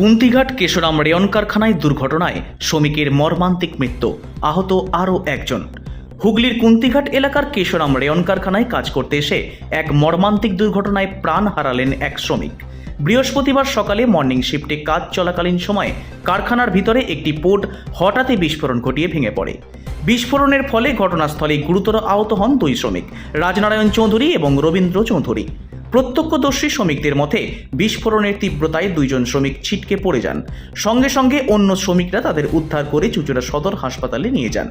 Kuntighat Kesoram rayon কারখানায় দুর্ঘটনায় শ্রমিকের মর্মান্তিক মৃত্যু, আহত আরও একজন। হুগলির কুন্তিঘাট এলাকার কেশরাম রেয়ন কারখানায় কাজ করতে এসে এক মর্মান্তিক দুর্ঘটনায় প্রাণ হারালেন এক শ্রমিক। বৃহস্পতিবার সকালে মর্নিং শিফটে কাজ চলাকালীন সময়ে কারখানার ভিতরে একটি পোর্ট হঠাৎই বিস্ফোরণ ঘটিয়ে ভেঙে পড়ে। বিস্ফোরণের ফলে ঘটনাস্থলে গুরুতর আহত হন দুই শ্রমিক, রাজনারায়ণ চৌধুরী এবং রবীন্দ্র চৌধুরী। প্রত্যক্ষদর্শী শ্রমিকদের মতে বিস্ফোরণের তীব্রতায় দুইজন শ্রমিক ছিটকে পড়ে যান। সঙ্গে সঙ্গে অন্য শ্রমিকরা তাদের উদ্ধার করে চুচুড়া সদর হাসপাতালে নিয়ে যান।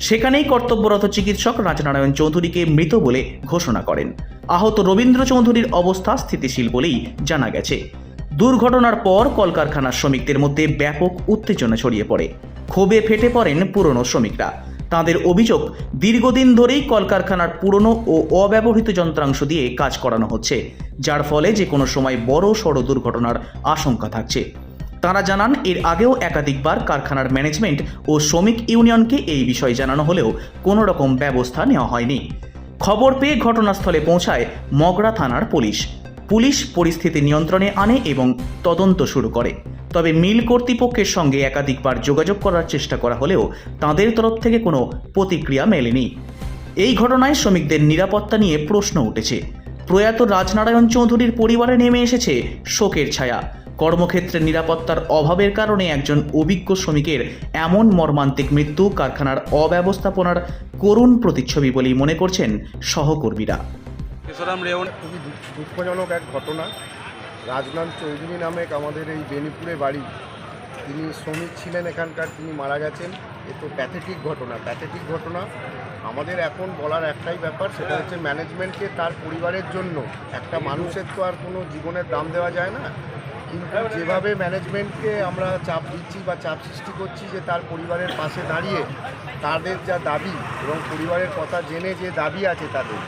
সেখানেই কর্তব্যরত চিকিৎসক রাজনারায়ণ চৌধুরীকে মৃত বলে ঘোষণা করেন। আহত রবীন্দ্র চৌধুরীর অবস্থা স্থিতিশীল বলেই জানা গেছে। দুর্ঘটনার পর কলকারখানার শ্রমিকদের মধ্যে ব্যাপক উত্তেজনা ছড়িয়ে পড়ে। ক্ষোভে ফেটে পড়েন পুরনো শ্রমিকরা। তাদের অভিযোগ, দীর্ঘদিন ধরেই কলকারখানার পুরনো ও অব্যবহৃত যন্ত্রাংশ দিয়ে কাজ করানো হচ্ছে, যার ফলে যে কোনো সময় বড় সড় দুর্ঘটনার আশঙ্কা থাকছে। তারা জানান, এর আগেও একাধিকবার কারখানার ম্যানেজমেন্ট ও শ্রমিক ইউনিয়নকে এই বিষয়ে জানানো হলেও কোনো রকম ব্যবস্থা নেওয়া হয়নি। খবর পেয়ে ঘটনাস্থলে পৌঁছায় মগরা থানার পুলিশ। পুলিশ পরিস্থিতি নিয়ন্ত্রণে আনে এবং তদন্ত শুরু করে। তবে মিল কর্তৃপক্ষের সঙ্গে একাধিকবার যোগাযোগ করার চেষ্টা করা হলেও তাদের তরফ থেকে কোনো প্রতিক্রিয়া মেলেনি। এই ঘটনায় শ্রমিকদের নিরাপত্তা নিয়ে প্রশ্ন উঠেছে। প্রয়াত রাজনারায়ণ চৌধুরীর পরিবারে নেমে এসেছে শোকের ছায়া। কর্মক্ষেত্রে নিরাপত্তার অভাবের কারণে একজন অভিজ্ঞ শ্রমিকের এমন মর্মান্তিক মৃত্যু কারখানার অব্যবস্থাপনার করুণ প্রতিচ্ছবি বলেই মনে করছেন সহকর্মীরা। খুবই দুঃখজনক এক ঘটনা। রাজনাথ চৌধুরী নামে এক আমাদের এই বেনিপুরে বাড়ি। তিনি শ্রমিক ছিলেন এখানকার, তিনি মারা গেছেন। এ তো প্যাথেটিক ঘটনা। প্যাথেটিক ঘটনা আমাদের এখন বলার একটাই ব্যাপার, সেটা হচ্ছে ম্যানেজমেন্টকে তার পরিবারের জন্য একটা মানুষের তো আর কোনো জীবনের দাম দেওয়া যায় না। কিন্তু যেভাবে ম্যানেজমেন্টকে আমরা চাপ দিচ্ছি বা চাপ সৃষ্টি করছি যে তার পরিবারের পাশে দাঁড়িয়ে তাদের যা দাবি এবং পরিবারের কথা জেনে যে দাবি আছে তাদের,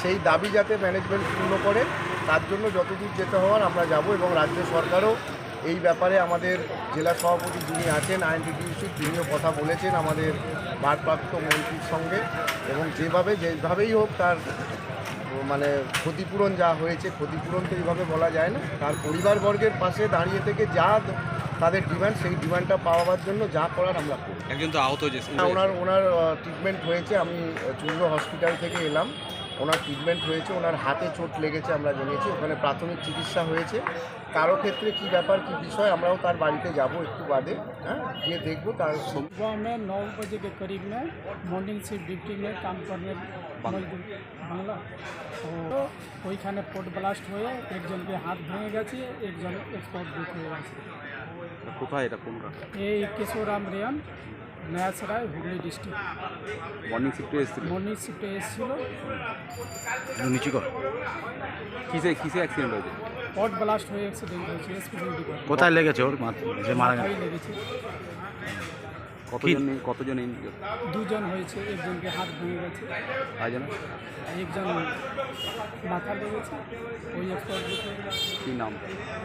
সেই দাবি যাতে ম্যানেজমেন্ট পূর্ণ করে তার জন্য যতদূর যেতে হওয়ার আমরা যাব এবং রাজ্য সরকারও এই ব্যাপারে আমাদের জেলা সভাপতি যিনি আছেন আইএনটিটিউসি তিনিও কথা বলেছেন আমাদের ভারপ্রাপ্ত মন্ত্রীর সঙ্গে এবং যেভাবে যেভাবেই হোক তার মানে ক্ষতিপূরণ যা হয়েছে ক্ষতিপূরণ তো এইভাবে বলা যায় না। তার পরিবারবর্গের পাশে দাঁড়িয়ে থেকে যা তাদের ডিমান্ড সেই ডিমান্ডটা পাওয়ার জন্য যা করার আমরা করি একজন তো আহত হয়েছে হ্যাঁ, ওনার ওনার ট্রিটমেন্ট হয়েছে। আমি চুল্লো হসপিটাল থেকে এলাম। ওনার ট্রিটমেন্ট হয়েছে ওনার হাতে চোট লেগেছে আমরা জেনেছি ওখানে প্রাথমিক চিকিৎসা হয়েছে কারো ক্ষেত্রে কি ব্যাপার কি বিষয় আমরাও তার বাড়িতে যাব একটু বাদে হ্যাঁ গিয়ে দেখবো তার सुबह में नौ बजे के करीब में मॉर्निंग शिफ्ट ड्यूटी में काम करने मजदूर বাংলা তো ওইখানে পোর্ট ব্লাস্ট হয়ে একজনকে হাত ভেঙে গেছে একজন এক্সপোর্ট ডেট হয়ে গেছে কোথায় এটা কোনটা এই Kesoram rayon নয়াসরাই Hooghly district morning শিফটে এসেছিল? মর্নিং শিফটে এসেছিল। নিচু কর কিসে কিসে অ্যাক্সিডেন্ট হয়েছে? পোর্ট ব্লাস্ট হয়ে অ্যাক্সিডেন্ট হয়েছে কোথায় লেগেছে ওর মাথা যে মারা গেছে? লেগেছে। কতজন কতজন injured? দুজন হয়েছে একজনকে হাত ভেঙে গেছে। কয়জন একজন মাথা লেগেছে ওই গেছে কি নাম?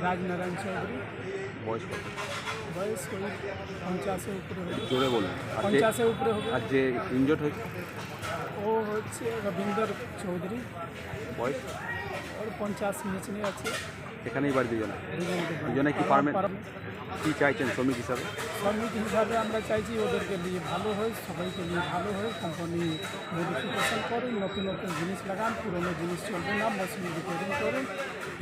রাজনারায়ণ চৌধুরী। বয়স কত? বয়স ওই পঞ্চাশের উপরে হবে। জোরে বলুন। আর যে পঞ্চাশের উপরে হবে। আর যে ইনজোর্ড হয়েছে ও হচ্ছে রবীন্দ্র চৌধুরী। বয়স? ওর পঞ্চাশ নিচে নিয়ে আছে। এখানেই বাড়ি দুজনে। দুজনে কি পারব- কি চাইছেন শ্রমিক হিসাবে? শ্রমিক হিসাবে আমরা চাইছি ওদেরকে নিয়ে ভালো হয় সবাইকে নিয়ে ভালো হয় কোম্পানি মডিফিকেশন করুন নতুন নতুন জিনিস লাগান পুরোনো জিনিস চলবে না মেশিন রিপেয়ারিং করুন।